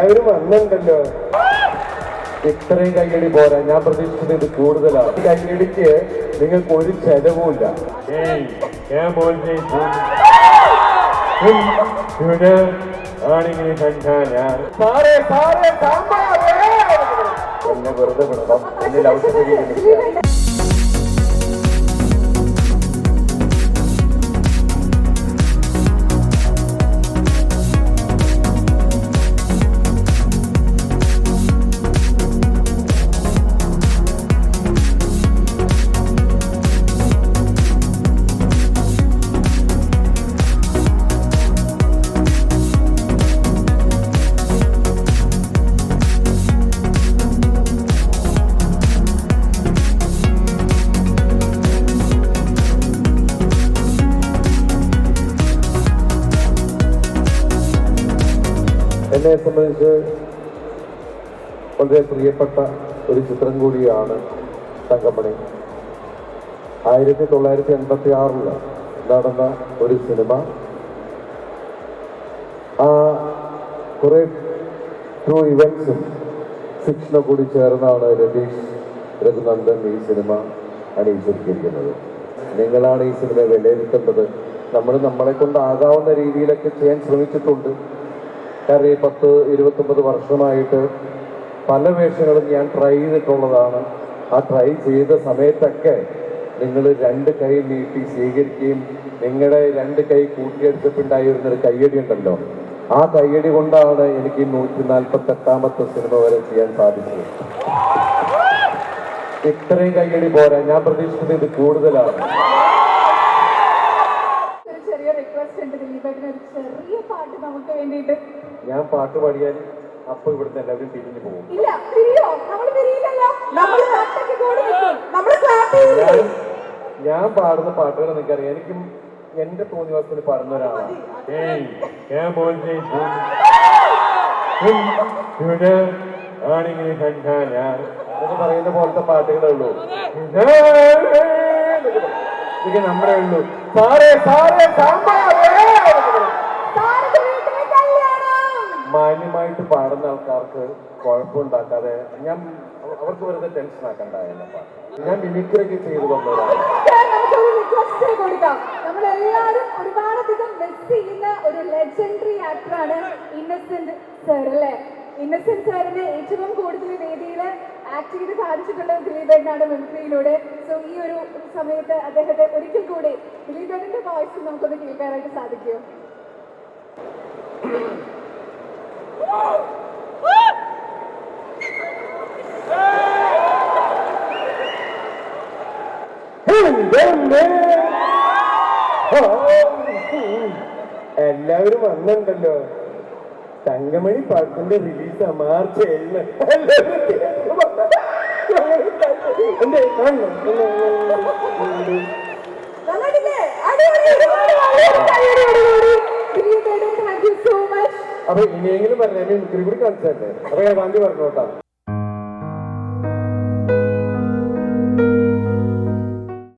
എല്ലാവരും വന്നിട്ടുണ്ടല്ലോ. ഇത്രയും കൈയടി പോരാ. ഞാൻ പ്രതീക്ഷിച്ചത് ഇത് കൂടുതലാണ്. ഈ കയ്യടിക്ക് നിങ്ങൾക്ക് ഒരു ചെലവുമില്ല. ആണിങ്ങനെ വെറുതെ വിടണം. എന്നിൽ ഔഷധീകരിക്കുക എന്നെ സംബന്ധിച്ച് വളരെ പ്രിയപ്പെട്ട ഒരു ചിത്രം കൂടിയാണ് തങ്കമണി. ആയിരത്തി തൊള്ളായിരത്തി എൺപത്തി ആറിൽ നടന്ന ഒരു സിനിമ. ആ കുറെ ട്രൂ ഇവൻസും ഫിക്ഷനും കൂടി ചേർന്നാണ് രതീഷ് രഘുനന്ദൻ ഈ സിനിമ അണിയിച്ചിരിക്കുന്നത്. നിങ്ങളാണ് ഈ സിനിമ വിലയിരുത്തേണ്ടത്. നമ്മൾ നമ്മളെ കൊണ്ടാകാവുന്ന രീതിയിലൊക്കെ ചെയ്യാൻ ശ്രമിച്ചിട്ടുണ്ട്. കാരണം ഈ പത്ത് ഇരുപത്തൊമ്പത് വർഷമായിട്ട് പല വേഷങ്ങളും ഞാൻ ട്രൈ ചെയ്തിട്ടുള്ളതാണ്. ആ ട്രൈ ചെയ്ത സമയത്തൊക്കെ നിങ്ങൾ രണ്ട് കൈ നീട്ടി സ്വീകരിക്കുകയും നിങ്ങളുടെ രണ്ട് കൈ കൂട്ടിയെടുത്തിട്ടുണ്ടായിരുന്നൊരു കയ്യടി ഉണ്ടല്ലോ. ആ കയ്യടി കൊണ്ടാണ് എനിക്ക് നൂറ്റി നാൽപ്പത്തി എട്ടാമത്തെ സിനിമ വരെ ചെയ്യാൻ സാധിച്ചത്. ഇത്രയും കയ്യടി പോരാ. ഞാൻ പ്രതീക്ഷിച്ചത് ഇത് കൂടുതലാണ്. ഒരു ചെറിയ റിക്വസ്റ്റ് ഉണ്ട്. ദിലീപേട്ടന് ഒരു ചെറിയ പാട്ട് നമുക്ക് വേണ്ടിയിട്ട് ഞാൻ പാട്ട് പാടിയാൽ അപ്പൊ ഇവിടുന്ന് എല്ലാവരും പിരിഞ്ഞു പോകും ഇല്ല നമ്മൾ നമ്മൾ കൂടി നമ്മൾ ക്ലാപ്പ് ഞാൻ പാടുന്ന പാട്ടുകൾ നിനക്കറിയാം എനിക്കും എന്റെ തോന്നിവാസത്തിൽ പാടുന്ന ഒരാളാണ് ഏയ് ഞാൻ മോനെ ഇവിടെ ആണിങ്ങനെ കണ്ടാൽ എന്ന് പറയുന്ന പോലത്തെ പാട്ടുകളേ ഉള്ളൂ ഇതൊക്കെ നമ്മുടെ ഉള്ളൂ സാറേ സാറേ സാമ്പാറേ മാന്യമായിട്ട് പാടുന്ന ആൾക്കാർക്ക് കുഴപ്പമുണ്ടാക്കാതെ ഞാൻ അവ- അവർക്ക് വെറുതെ ടെൻഷൻ ആക്കണ്ട എന്നെ പാട്ട്. ഞാൻ മിമിക്രൊക്കെ ചെയ്തു ചെയ്യുന്ന ഒരു ലെജൻഡറി ആക്ടറാണ് ഇന്നസെന്റ് സർ അല്ലേ? ഏറ്റവും കൂടുതൽ വേദിയിൽ ആക്ട് ചെയ്ത് സാധിച്ചിട്ടുള്ളത് ദിലീപേട്ടനാണ് മിമിക്രിയിലൂടെ. സോ ഈ ഒരു സമയത്ത് അദ്ദേഹത്തെ ഒരിക്കൽ കൂടി ദിലീപേട്ടന്റെ വോയിസ് നമുക്കൊന്ന് കേൾക്കാനായിട്ട് സാധിക്കുമോ? എല്ലാവരും വന്നിട്ടുണ്ടല്ലോ. തങ്കമണി പാട്ടിന്റെ റിലീസ് മാർച്ച് ഏഴിന്. കാണണം അപ്പൊ ഇനിയെങ്കിലും പറഞ്ഞ മിമിക്രി കൂടി കളിച്ചല്ലേ അപ്പൊ വണ്ടി പറഞ്ഞോട്ടാ.